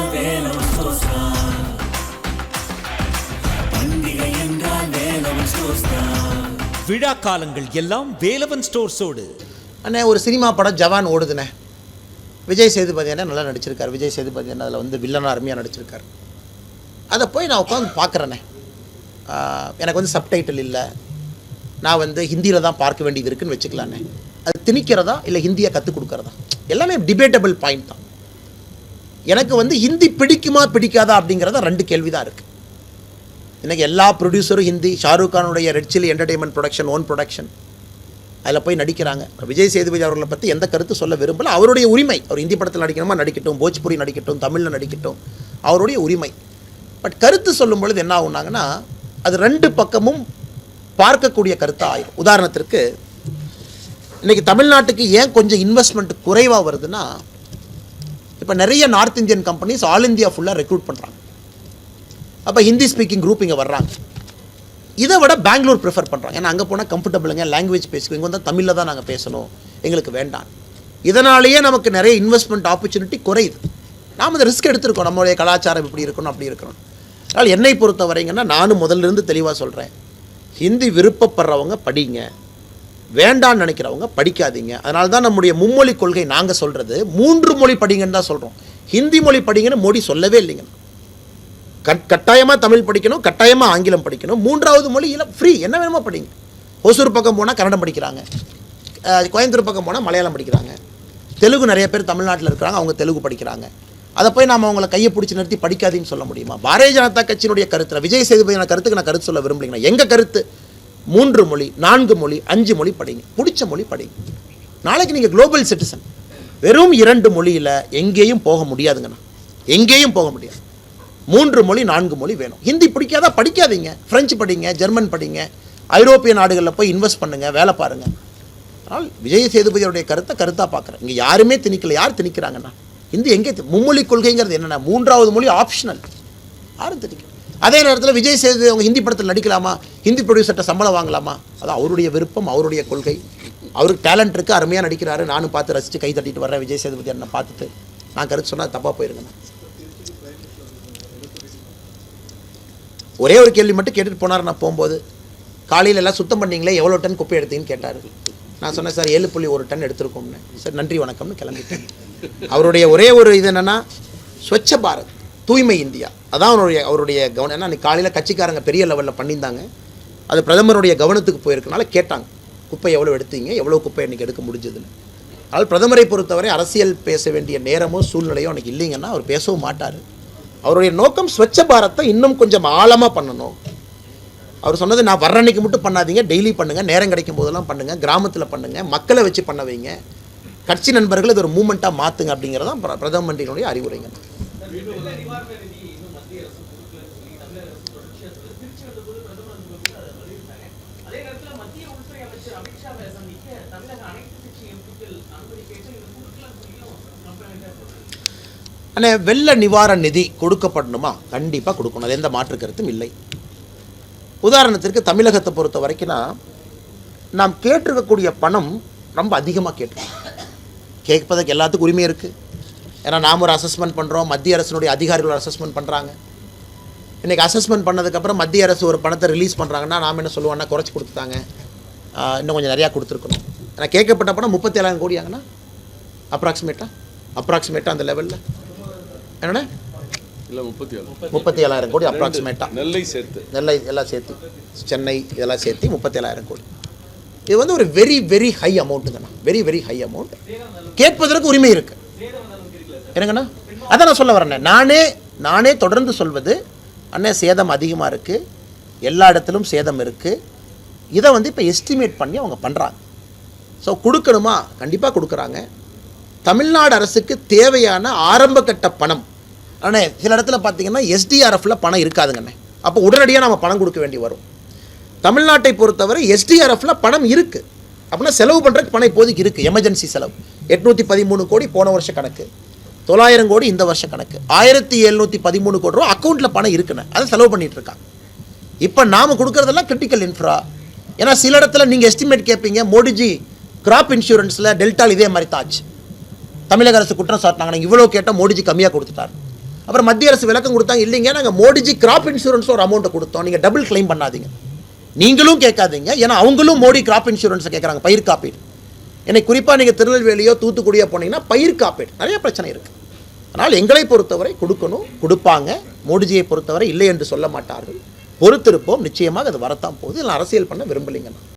என்றால் வேலவன் பண்டிகை என்றால் வேலவன் விழா காலங்கள் எல்லாம் வேலவன் ஸ்டோர்ஸோடு. அண்ணே ஒரு சினிமா படம் ஜவான் ஓடுதுண்ணே. விஜய் சேதுபதி அண்ணே நல்லா நடிச்சிருக்கார். விஜய் சேதுபதி அண்ணன் அதில் வந்து வில்லனாக அருமையாக நடிச்சிருக்காரு. அதை போய் நான் உட்காந்து பார்க்குறேண்ணே. எனக்கு வந்து சப்டைட்டில் இல்லை. நான் வந்து ஹிந்தியில் தான் பார்க்க வேண்டியது இருக்குன்னு வச்சுக்கலாண்ணே. அது திணிக்கிறதா இல்லை ஹிந்தியை கற்றுக் கொடுக்குறதா? எல்லாமே டிபேட்டபிள் பாயிண்ட் தான். எனக்கு வந்து ஹிந்தி பிடிக்குமா பிடிக்காதா அப்படிங்கிறத ரெண்டு கேள்வி தான் இருக்குது இன்றைக்கி எல்லா ப்ரொடியூசரும் Hindi Shahrukh கானுடைய red chilli entertainment production own production அதில் போய் நடிக்கிறாங்க. விஜய் சேதுபதி அவர்களை பற்றி எந்த கருத்து சொல்ல விரும்பல. அவருடைய உரிமை அவர் ஹிந்தி படத்தில் நடிக்கணுமா நடிக்கட்டும் போஜ்புரி நடிக்கட்டும் தமிழில் நடிக்கட்டும் அவருடைய உரிமை. பட் கருத்து சொல்லும் பொழுது என்ன ஆகுனாங்கன்னா அது ரெண்டு பக்கமும் பார்க்கக்கூடிய கருத்தாக ஆயிரும். உதாரணத்திற்கு இன்றைக்கி தமிழ்நாட்டுக்கு ஏன் கொஞ்சம் இன்வெஸ்ட்மெண்ட் குறைவாக வருதுன்னா இப்போ நிறைய north Indian companies all India ஃபுல்லாக ரெக்ரூட் பண்ணுறாங்க அப்போ ஹிந்தி ஸ்பீக்கிங் குரூப் இங்கே வர்றாங்க. இதை விட பெங்களூர் ப்ரிஃபர் பண்ணுறாங்க ஏன்னா அங்கே போனால் கம்ஃபர்டபுளுங்க லாங்குவேஜ் பேசுவோம் இங்கே வந்து தமிழில் தான் நாங்கள் பேசணும். எங்களுக்கு வேண்டாம். இதனாலேயே நமக்கு நிறைய இன்வெஸ்ட்மெண்ட் ஆப்பர்ச்சுனிட்டி குறையுது. நாம் இந்த ரிஸ்க் எடுத்திருக்கோம். நம்மளுடைய கலாச்சாரம் இப்படி இருக்கணும் அப்படி இருக்கணும். அதனால் என்னை பொறுத்த வரைங்கன்னா நானும் முதல்ல இருந்து தெளிவாக சொல்கிறேன் ஹிந்தி விருப்பப்படுறவங்க படிங்க. வேண்டான்னு நினைக்கிறவங்க படிக்காதீங்க. அதனால தான் நம்முடைய மும்மொழி கொள்கை நாங்கள் சொல்கிறது மூன்று மொழி படிங்கன்னு தான் சொல்கிறோம் ஹிந்தி மொழி படிங்கன்னு மோடி சொல்லவே இல்லைங்க. கட் கட்டாயமாக தமிழ் படிக்கணும் கட்டாயமாக ஆங்கிலம் படிக்கணும். மூன்றாவது மொழி இல்லை ஃப்ரீ என்ன வேணுமோ படிங்க. ஒசூர் பக்கம் போனால் கன்னடம் படிக்கிறாங்க. கோயம்புத்தூர் பக்கம் போனால் மலையாளம் படிக்கிறாங்க. தெலுங்கு நிறைய பேர் தமிழ்நாட்டில் இருக்கிறாங்க அவங்க தெலுங்கு படிக்கிறாங்க. அதை போய் நாம் அவங்கள கையை பிடிச்சி நிறுத்தி படிக்காதீங்கன்னு சொல்ல முடியுமா? பாரதிய ஜனதா கட்சியினுடைய கருத்தில் விஜய் சேதுபதியான கருத்துக்கு நான் கருத்து சொல்ல விரும்பலைங்கண்ணா எங்கள் கருத்து? மூன்று மொழி நான்கு மொழி அஞ்சு மொழி படிங்க. பிடிச்ச மொழி படிங்க. நாளைக்கு நீங்கள் குளோபல் சிட்டிசன் வெறும் இரண்டு மொழியில் எங்கேயும் போக முடியாதுங்கண்ணா. எங்கேயும் போக முடியாது. மூன்று மொழி நான்கு மொழி வேணும். ஹிந்தி பிடிக்காதா? படிக்காதீங்க. ஃப்ரெஞ்சு படிங்க ஜெர்மன் படிங்க. ஐரோப்பிய நாடுகளில் போய் இன்வெஸ்ட் பண்ணுங்கள் வேலை பாருங்கள் ஆனால் விஜய் சேதுபதியோடைய கருத்தை கருத்தாக பார்க்குறேன். இங்கே யாருமே திணிக்கல. யார் திணிக்கிறாங்கண்ணா? ஹிந்தி எங்கே மும்மொழி கொள்கைங்கிறது என்னென்ன மூன்றாவது மொழி ஆப்ஷனல் யாரும் திணிக்கல. அதே நேரத்தில் விஜய் சேது அவங்க ஹிந்தி படத்தில் நடிக்கலாமா? ஹிந்தி ப்ரொடியூசர்கிட்ட சம்பளம் வாங்கலாமா? அது அவருடைய விருப்பம் அவருடைய கொள்கை. அவருக்கு டேலண்ட் இருக்குது அருமையாக நடிக்கிறாரு. நானும் பார்த்து ரசித்து கை தட்டிட்டு வர்றேன் விஜய் சேதுபதி அண்ணன் பார்த்துட்டு. நான் கருத்து சொன்னால் தப்பாக போயிருங்கண்ணா ஒரே ஒரு கேள்வி மட்டும் கேட்டுட்டு போனார் நான் போகும்போது. காலையில் எல்லாம் சுத்தம் பண்ணீங்களே எவ்வளோ டன் குப்பை எடுத்தீங்கன்னு கேட்டார். நான் சொன்னேன் சார் ஏழு புள்ளி ஒரு டன் எடுத்திருக்கோம்னு. சார் நன்றி வணக்கம்னு கிளம்பிட்டேன். அவருடைய ஒரே ஒரு இது என்னென்னா ஸ்வச்ச பாரத். தூய்மை இந்தியா. அதான் அவருடைய அவருடைய கவனம். ஏன்னா அன்றைக்கி காலையில் கட்சிக்காரங்க பெரிய லெவலில் பண்ணியிருந்தாங்க. அது பிரதமருடைய கவனத்துக்கு போயிருக்கனால கேட்டாங்க. குப்பை எவ்வளோ எடுத்தீங்க? எவ்வளோ குப்பை இன்றைக்கி எடுக்க முடிஞ்சதுன்னு. அதனால் பிரதமரை பொறுத்தவரை அரசியல் பேச வேண்டிய நேரமோ சூழ்நிலையோ அன்றைக்கி இல்லைங்கன்னா அவர் பேசவும் மாட்டார். அவருடைய நோக்கம் ஸ்வச்ச பாரத்தை இன்னும் கொஞ்சம் ஆழமாக பண்ணணும். அவர் சொன்னது நான் வர்ற அன்னைக்கு மட்டும் பண்ணாதீங்க. டெய்லி பண்ணுங்கள் நேரம் கிடைக்கும் போதெல்லாம் பண்ணுங்கள் கிராமத்தில் பண்ணுங்கள் மக்களை வச்சு பண்ண வைங்க. கட்சி நண்பர்கள் இது ஒரு மூமெண்ட்டாக மாற்றுங்க அப்படிங்கிறதான் பிரதம மந்திரியினுடைய அறிவுரைங்க. அண்ணே வெள்ள நிவாரண நிதி கொடுக்கப்படணுமா? கண்டிப்பாக கொடுக்கணும். அது எந்த மாற்று கருத்தும் இல்லை. உதாரணத்திற்கு தமிழகத்தை பொறுத்த வரைக்கும்னா நாம் கேட்டிருக்கக்கூடிய பணம் ரொம்ப அதிகமாக கேட்டிருக்கோம் கேட்பதற்கு எல்லாத்துக்கும் உரிமை இருக்குது ஏன்னா நாம் ஒரு அசஸ்மெண்ட் பண்ணுறோம் மத்திய அரசினுடைய அதிகாரிகள் ஒரு அசஸ்மெண்ட் பண்ணுறாங்க இன்றைக்கி அசஸ்மெண்ட் பண்ணதுக்கப்புறம் மத்திய அரசு ஒரு பணத்தை ரிலீஸ் பண்ணுறாங்கன்னா நாம் என்ன சொல்லுவோம்னா குறைச்சி கொடுத்துட்டாங்க. இன்னும் கொஞ்சம் நிறையா கொடுத்துருக்கணும். ஏன்னா கேட்கப்பட்ட பணம் முப்பத்தி ஏழாயிரம் கோடியாங்கண்ணா அப்ராக்சிமேட்டாக அப்ராக்சிமேட்டாக அந்த லெவலில் என்னண்ணே? இல்ல முப்பத்தி ஏழு முப்பத்தி ஏழாயிரம் கோடி அப்ராக்சிமேட்டாக நெல்லை சேர்த்து. நெல்லை எல்லாம் சேர்த்து. சென்னை இதெல்லாம் சேர்த்து முப்பத்தேழாயிரம் கோடி. இது வந்து ஒரு வெரி வெரி ஹை அமௌண்ட்டுங்கண்ணா வெரி வெரி ஹை அமௌண்ட் கேட்பதற்கு உரிமை இருக்கு. என்னங்கண்ணா அதான் நான் சொல்ல வரேன். நானே நானே தொடர்ந்து சொல்வது அண்ணே சேதம் அதிகமாக இருக்குது எல்லா இடத்துலும் சேதம் இருக்குது இதை வந்து இப்போ எஸ்டிமேட் பண்ணி அவங்க பண்ணுறாங்க ஸோ கொடுக்கணுமா? கண்டிப்பாக கொடுக்குறாங்க. தமிழ்நாடு அரசுக்கு தேவையான ஆரம்ப கட்ட பணம். அண்ணே சில இடத்துல பார்த்தீங்கன்னா எஸ்டிஆர்எஃப்ல பணம் இருக்காதுங்கண்ணே. அப்போ உடனடியாக நம்ம பணம் கொடுக்க வேண்டி வரும். தமிழ்நாட்டை பொறுத்தவரை எஸ்டிஆர்எஃப்ல பணம் இருக்குது அப்படின்னா செலவு பண்ணுறதுக்கு பணம் இப்போதைக்கு இருக்குது எமர்ஜென்சி செலவு. எட்நூற்றி பதிமூணு கோடி போன வருஷ கணக்கு. தொள்ளாயிரம் கோடி இந்த வருஷ கணக்கு. ஆயிரத்தி எழுநூற்றி பதிமூணு கோடி ரூபா அக்கௌண்ட்டில் பணம் இருக்குன்னு. அதை செலவு பண்ணிகிட்டு இருக்காங்க. இப்போ நாம் கொடுக்குறதெல்லாம் கிரிட்டிக்கல் இன்ஃப்ரா ஏன்னா சில இடத்துல நீங்கள் எஸ்டிமேட் கேட்பீங்க மோடிஜி கிராப் இன்சூரன்ஸில் டெல்டால் இதே மாதிரி தான் ஆச்சு. தமிழக அரசு குற்றம் சாட்டினாங்க இவ்வளோ கேட்டால் மோடிஜி கம்மியாக கொடுத்துட்டார். அப்புறம் மத்திய அரசு விளக்கம் கொடுத்தாங்க இல்லைங்க நாங்கள் மோடிஜி கிராப் இன்சூரன்ஸ் ஒரு அமௌண்ட்டை கொடுத்தோம். நீங்கள் டபுள் கிளைம் பண்ணாதீங்க. நீங்களும் கேட்காதீங்க. ஏன்னா அவங்களும் மோடி கிராப் இன்சூரன்ஸை கேட்குறாங்க பயிர் காப்பீடு. என்னை குறிப்பாக நீங்கள் திருநெல்வேலியோ தூத்துக்குடியோ போனீங்கன்னா பயிர் காப்பீடு. நிறைய பிரச்சனை இருக்குது அதனால் எங்களை பொறுத்தவரை கொடுக்கணும் கொடுப்பாங்க. மோடிஜியை பொறுத்தவரை இல்லை என்று சொல்ல மாட்டார்கள். பொறுத்திருப்போம். நிச்சயமாக அது வரத்தான் போகுது. இதில் அரசியல் பண்ண விரும்பலைங்க